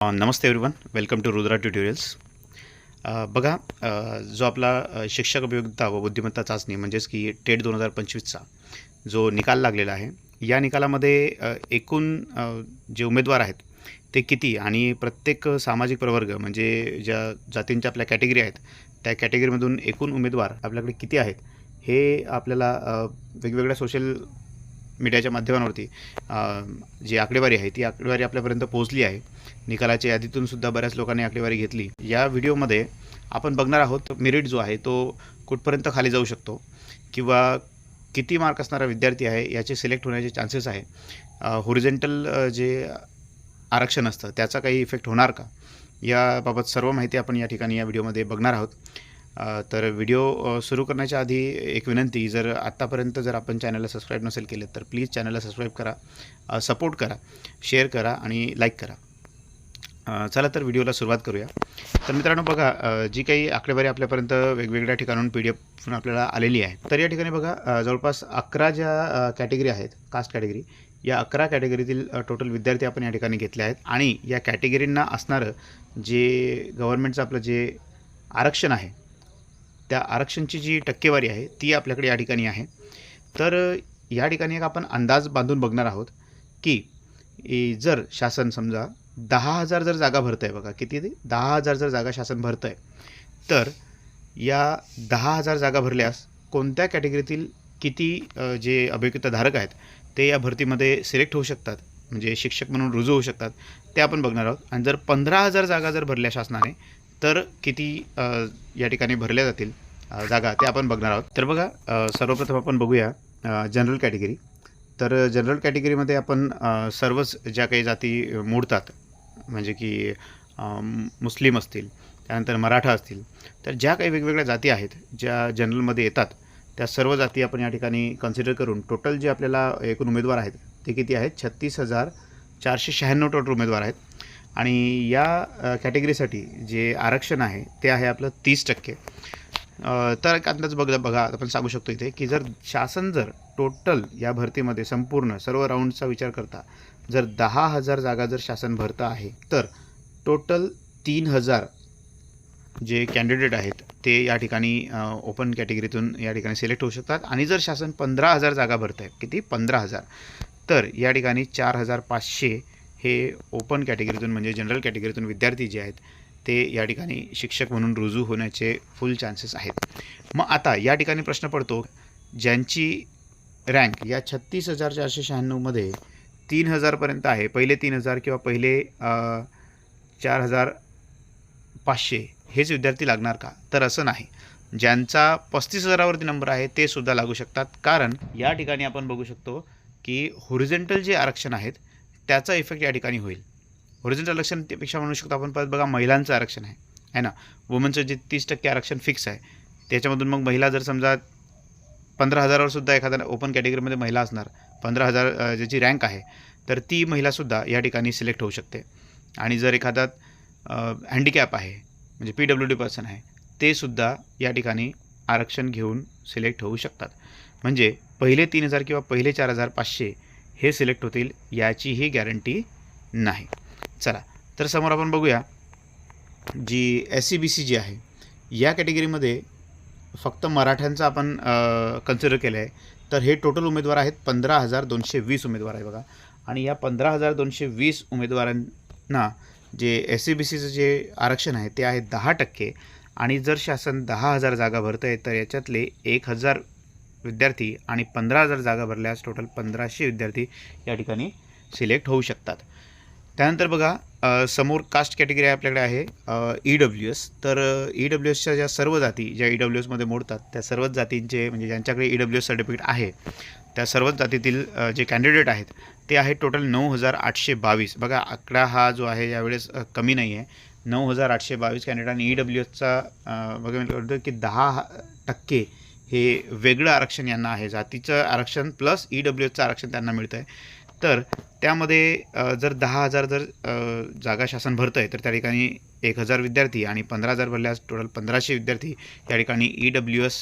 Namaste everyone welcome to Rudra tutorials बघा जो आपला शिक्षक अभियोगिता व बुद्धिमत्ता चाचणी म्हणजेच की टेट दोन हजार पंचवीसचा जो निकाल लागलेला आहे या निकालामध्ये एकूण जे उमेदवार आहेत ते किती आणि प्रत्येक सामाजिक प्रवर्ग म्हणजे ज्या जातींच्या आपल्या कॅटेगरी आहेत त्या कॅटेगरीमधून एकूण उमेदवार आपल्याकडे किती आहेत हे आपल्याला वेगवेगळ्या सोशल मीडियाच्या माध्यमांवरती जी आकडेवारी आहे ती आकडेवारी आपल्यापर्यंत पोहोचली आहे. निकालाच्या यादीतून सुद्धा बऱ्याच लोकांनी आकडेवारी घेतली. या व्हिडिओमध्ये आपण बघणार आहोत मेरिट जो आहे तो कुठपर्यंत खाली जाऊ शकतो किंवा किती मार्क असणारा विद्यार्थी आहे याचे सिलेक्ट होण्याचे चान्सेस आहे. होरिजेंटल जे आरक्षण असतं त्याचा काही इफेक्ट होणार का? याबाबत सर्व माहिती आपण या ठिकाणी या व्हिडिओमध्ये बघणार आहोत. तर व्हिडिओ सुरू करण्याच्या आधी एक विनंती जर आत्तापर्यंत जर आपण चॅनलला सबस्क्राईब नसेल केलं तर प्लीज चॅनलला सबस्क्राईब करा सपोर्ट करा शेअर करा आणि लाईक करा. चला तर व्हिडिओला सुरुवात करूया. तर मित्रांनो बघा जी काही आकडेवारी आपल्यापर्यंत वेगवेगळ्या ठिकाणून पी डी एफून आपल्याला आलेली आहे तर या ठिकाणी बघा जवळपास अकरा ज्या कॅटेगरी आहेत कास्ट कॅटेगरी या अकरा कॅटेगरीतील टोटल विद्यार्थी आपण या ठिकाणी घेतले आहेत आणि या कॅटेगरींना असणारं जे गव्हर्नमेंटचं आपलं जे आरक्षण आहे त्या आरक्षणची जी टक्केवारी आहे ती आपल्याकडे या ठिकाणी आहे. तर या ठिकाणी एक आपण अंदाज बांधून बघणार आहोत की जर शासन समजा दहा हजार जर जागा भरतं आहे बघा किती ते? दहा हजार जर जागा शासन भरतं आहे तर या दहा हजार जागा भरल्यास कोणत्या कॅटेगरीतील किती जे अभियुक्तधारक आहेत ते या भरतीमध्ये सिलेक्ट होऊ शकतात? म्हणजे शिक्षक म्हणून रुजू होऊ शकतात ते आपण बघणार आहोत. आणि जर पंधरा हजार जागा जर भरल्या शासनाने तर किती या ठिकाणी भरल्या जातील जागा ते आपण बघणार आहोत. तर बघा सर्वप्रथम आपण बघूया जनरल कॅटेगरी तर जनरल कॅटेगरीमध्ये आपण सर्वच ज्या काही जाती मोडतात म्हणजे की मुस्लिम असतील त्यानंतर मराठा असतील तर ज्या काही वेगवेगळ्या जाती आहेत ज्या जनरलमध्ये येतात त्या सर्व जाती आपण या ठिकाणी कन्सिडर करून टोटल जे आपल्याला एकूण उमेदवार आहेत ते किती आहेत? छत्तीस हजार चारशे शहाण्णव टोटल उमेदवार आहेत. आणि या कॅटेगरीसाठी जे आरक्षण आहे ते आहे आपलं तीस टक्के. तर एक अंदाज बघ बघा आपण सांगू शकतो इथे की जर शासन जर टोटल या भरतीमध्ये संपूर्ण सर्व राऊंडचा विचार करता जर दहा हजार जागा जर शासन भरतं आहे तर टोटल तीन हजार जे कॅन्डिडेट आहेत ते या ठिकाणी ओपन कॅटेगरीतून या ठिकाणी सिलेक्ट होऊ शकतात. आणि जर शासन पंधरा हजार जागा भरतं आहे किती? पंधरा हजार. तर या ठिकाणी चार हजार पाचशे हे ओपन कॅटेगरीतून म्हणजे जनरल कॅटेगरीतून विद्यार्थी जे आहेत ते या ठिकाणी शिक्षक म्हणून रुजू होण्याचे फुल चान्सेस आहेत. मग आता या ठिकाणी प्रश्न पडतो ज्यांची रँक या छत्तीस हजार चारशे शहाण्णवमध्ये तीन हजारपर्यंत आहे पहिले तीन हजार किंवा पहिले चार हजार पाचशे हेच विद्यार्थी लागणार का? तर असं नाही. ज्यांचा पस्तीस हजारावरती नंबर आहे ते सुद्धा लागू शकतात. कारण या ठिकाणी आपण बघू शकतो की होरिजेंटल जे आरक्षण आहेत त्याचा इफेक्ट या ठिकाणी होईल. ओरिजिनल आरक्षण त्यापेक्षा म्हणू शकतो आपण परत बघा महिलांचं आरक्षण आहे. है ना? वुमनचं जे तीस टक्के आरक्षण फिक्स आहे त्याच्यामधून मग महिला जर समजा पंधरा हजारावर सुद्धा एखाद्या ओपन कॅटेगरीमध्ये महिला असणार पंधरा हजार ज्याची रँक आहे तर ती महिलासुद्धा या ठिकाणी सिलेक्ट होऊ शकते. आणि जर एखादा हँडिकॅप आहे म्हणजे पी डब्ल्यू डी पर्सन आहे ते सुद्धा या ठिकाणी आरक्षण घेऊन सिलेक्ट होऊ शकतात. म्हणजे पहिले तीन हजार किंवा पहिले चार हजार पाचशे हे सिलेक्ट होतील याचीही गॅरंटी नाही. चला तर समोर आपण बघूया G S C B C G आहे या कॅटेगरीमध्ये फक्त मराठ्यांचं आपण कन्सिडर केलं आहे तर हे टोटल उमेदवार आहेत पंधरा हजार दोनशे वीस उमेदवार आहे बघा. आणि या पंधरा हजार दोनशे वीस उमेदवारांना जे एस सी बी सीचं जे आरक्षण आहे ते आहे दहा टक्के. आणि जर शासन दहा हजार जागा भरतं आहे तर याच्यातले एक हजार विद्यार्थी आणि पंधरा हजार जागा भरल्यास टोटल पंधराशे विद्यार्थी या ठिकाणी सिलेक्ट होऊ शकतात. त्यानंतर बघा समोर कास्ट कॅटेगरी आपल्याकडे आहे ई डब्ल्यू एस तर ई डब्ल्यू एसच्या ज्या सर्व जाती ज्या ई डब्ल्यू एसमध्ये मोडतात त्या सर्वच जातींचे म्हणजे ज्यांच्याकडे ई डब्ल्यू एस सर्टिफिकेट आहे त्या सर्वच जातीतील जे कॅन्डिडेट आहेत ते आहे टोटल नऊ हजार आठशे बावीस. बघा आकडा हा जो आहे यावेळेस कमी नाही आहे नऊ हजार आठशे बावीस कॅन्डिडेट आणि ई डब्ल्यू एसचा बघा मी की दहा टक्के हे वेगळं आरक्षण यांना आहे. जातीचं आरक्षण प्लस ई डब्ल्यू एचं आरक्षण त्यांना मिळतं आहे तर त्यामध्ये जर दहा हजार जर जागा शासन भरतं आहे तर त्या ठिकाणी एक हजार विद्यार्थी आणि पंधरा हजार भरल्यास टोटल पंधराशे विद्यार्थी या ठिकाणी E W S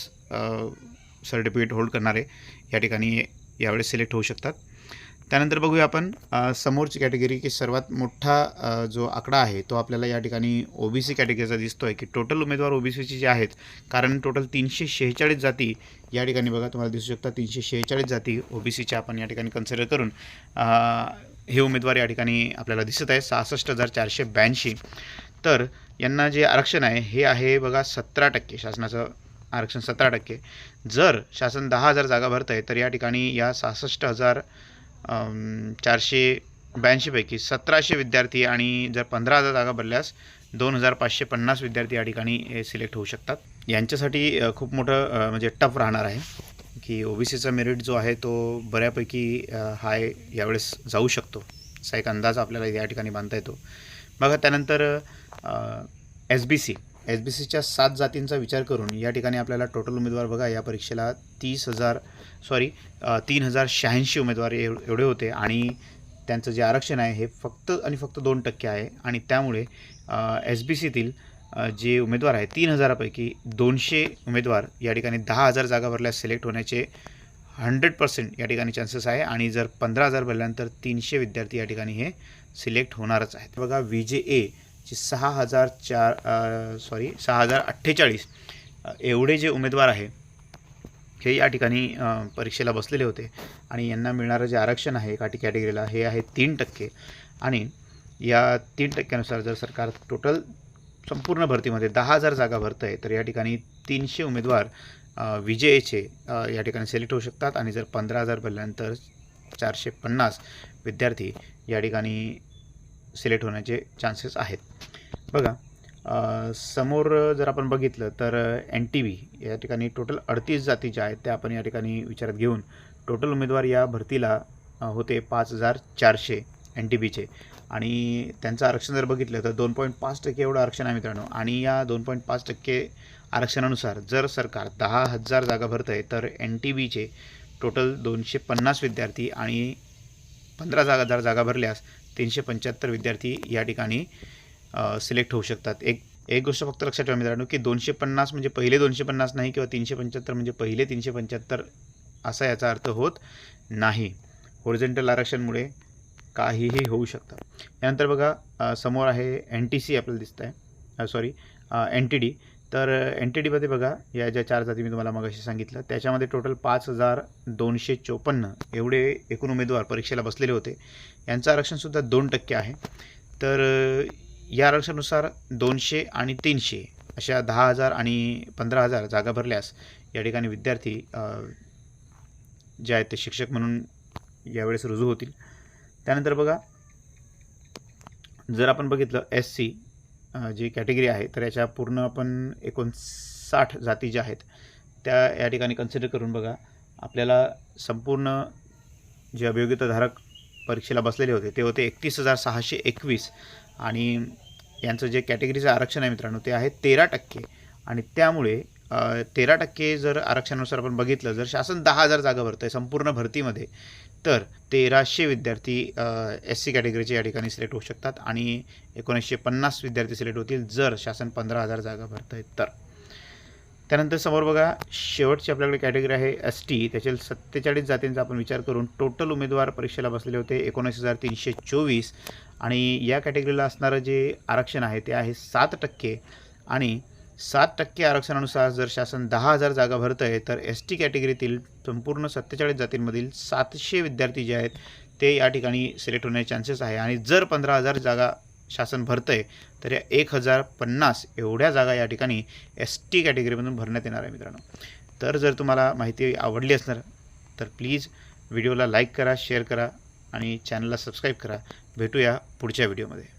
certificate hold करणारे या ठिकाणी यावेळेस सिलेक्ट होऊ शकतात. त्यानंतर बघूया आपण समोरची कॅटेगरी की सर्वात मोठा जो आकडा आहे तो आपल्याला या ठिकाणी ओ बी सी कॅटेगरीचा दिसतो आहे की टोटल उमेदवार ओ बी सीचे जे आहेत कारण टोटल तीनशे शेहेचाळीस जाती या ठिकाणी बघा तुम्हाला दिसू शकता तीनशे शेहेचाळीस जाती ओ बी सीच्या आपण या ठिकाणी कन्सिडर करून हे उमेदवार या ठिकाणी आपल्याला दिसत आहे सहासष्ट हजार चारशे ब्याऐंशी. तर यांना जे आरक्षण आहे हे आहे बघा सतरा टक्के शासनाचं आरक्षण सतरा टक्के. जर शासन दहा हजार जागा भरत आहे तर या ठिकाणी या सहासष्ट हजार चारशे ब्याऐंशीपैकी सतराशे विद्यार्थी आणि जर पंधरा हजार जागा भरल्यास दोन हजार पाचशे पन्नास विद्यार्थी या ठिकाणी सिलेक्ट होऊ शकतात. यांच्यासाठी खूप मोठं म्हणजे टफ राहणार आहे की ओ बी सीचा मेरिट जो आहे तो बऱ्यापैकी हाय यावेळेस जाऊ शकतो. असा एक अंदाज आपल्याला या ठिकाणी बांधता येतो. बघा त्यानंतर S B C. S B सीच्या सात जातींचा विचार करून या ठिकाणी आपल्याला टोटल उमेदवार बघा या परीक्षेला तीस हजार सॉरी तीन हजार शहाऐंशी उमेदवार एव एवढे होते आणि त्यांचं जे आरक्षण आहे हे फक्त आणि फक्त दोन टक्के आहे आणि त्यामुळे एस बी सीतील जे उमेदवार आहेत तीन हजारापैकी दोनशे उमेदवार या ठिकाणी दहा हजार जागा भरल्यास सिलेक्ट होण्याचे हंड्रेड पर्सेंट या ठिकाणी चान्सेस आहे आणि जर पंधरा हजार भरल्यानंतर तीनशे विद्यार्थी या ठिकाणी हे सिलेक्ट होणारच आहेत. बघा व्ही जे ए जी सहा हजार चार सॉरी सहा हजार अठ्ठेचाळीस एवढे जे उमेदवार आहे हे या ठिकाणी परीक्षेला बसलेले होते. आणि यांना मिळणारं जे आरक्षण आहे एका कॅटेगरीला हे आहे तीन टक्के. आणि या तीन टक्क्यानुसार जर सरकार टोटल संपूर्ण भरतीमध्ये दहा हजार जागा भरतं आहे तर या ठिकाणी तीनशे उमेदवार विजयचे या ठिकाणी सिलेक्ट होऊ शकतात. आणि जर पंधरा हजार भरल्यानंतर चारशे पन्नास विद्यार्थी या ठिकाणी सिलेक्ट होण्याचे चान्सेस आहेत. बघा समोर जर आपण बघितलं तर एन टी व्ही या ठिकाणी टोटल अडतीस जाती ज्या आहेत त्या आपण या ठिकाणी विचारात घेऊन टोटल उमेदवार या भरतीला होते पाच हजार चारशे एन टी बीचे आणि त्यांचं आरक्षण जर बघितलं तर दोन पॉईंट पाच टक्के एवढं आरक्षण आहे मित्रांनो. आणि या दोन पॉईंट पाच टक्के आरक्षणानुसार जर सरकार दहा हजार जागा भरतं आहे तर एन टी बीचे टोटल दोनशे पन्नास विद्यार्थी आणि पंधरा जागा जर जागा भरल्यास तीनशे पंच्याहत्तर विद्यार्थी या ठिकाणी सिलेक्ट होऊ शकतात. एक एक गोष्ट फक्त लक्षात ठेवा मित्रांनो की दोनशे पन्नास म्हणजे पहिले दोनशे पन्नास नाही किंवा तीनशे पंच्याहत्तर म्हणजे पहिले तीनशे पंच्याहत्तर असा याचा अर्थ होत नाही. होरिजेंटल आरक्षणमुळे काहीही होऊ शकतं. यानंतर बघा समोर आहे एन टी सी आपल्याला दिसतं आहे सॉरी एन टी डी तर एन टी डीमध्ये बघा या ज्या चार जाती मी तुम्हाला मगाशी सांगितलं त्याच्यामध्ये टोटल पाच हजार दोनशे चोपन्न एवढे एकूण उमेदवार परीक्षेला बसलेले होते. यांचं आरक्षणसुद्धा दोन टक्के आहे. तर या आरक्षणानुसार दोनशे आणि तीनशे अशा दहा हजार आणि पंधरा हजार जागा भरल्यास या ठिकाणी विद्यार्थी जे आहेत ते शिक्षक म्हणून यावेळेस रुजू होतील. त्यानंतर बघा जर आपण बघितलं एस सी जी कॅटेगरी आहे तर याच्या पूर्ण आपण एकोणसाठ जाती ज्या आहेत त्या या ठिकाणी कन्सिडर करून बघा आपल्याला संपूर्ण जे अभियोग्यताधारक परीक्षेला बसलेले होते ते होते एकतीस हजार सहाशे एकवीस. आणि यांचं जे कॅटेगरीचं आरक्षण आहे मित्रांनो ते आहे तेरा टक्के. आणि त्यामुळे तेरा टक्के जर आरक्षणानुसार आपण बघितलं जर शासन दहा हजार जागा भरतं आहे संपूर्ण भरतीमध्ये तर तेराशे विद्यार्थी एस सी कॅटेगरीचे या ठिकाणी सिलेक्ट होऊ शकतात आणि एकोणीसशे पन्नास विद्यार्थी सिलेक्ट होतील जर शासन पंधरा हजार जागा भरत आहे तर. त्यानंतर समोर बघा शेवटची आपल्याकडे कॅटेगरी आहे एस टी त्याचे सत्तेचाळीस जातींचा आपण विचार करून टोटल उमेदवार परीक्षेला बसलेले होते एकोणीस हजार तीनशे चोवीस. आणि या कॅटेगरीला असणारं जे आरक्षण आहे ते आहे सात टक्के. आणि सात टक्के आरक्षणानुसार जर शासन दहा हजार जागा भरतं आहे तर एस टी कॅटेगरीतील संपूर्ण सत्तेचाळीस जातींमधील सातशे विद्यार्थी जे आहेत ते या ठिकाणी सिलेक्ट होण्याचे चान्सेस आहे. आणि जर पंधरा हजार जागा शासन भरतं आहे तर या एक हजार पन्नास एवढ्या जागा या ठिकाणी एस टी कॅटेगरीमधून भरण्यात येणार आहे मित्रांनो. तर जर तुम्हाला माहिती आवडली असणार तर प्लीज व्हिडिओला लाईक करा शेअर करा आणि चॅनलला सबस्क्राईब करा. भेटूया पुढच्या व्हिडिओमध्ये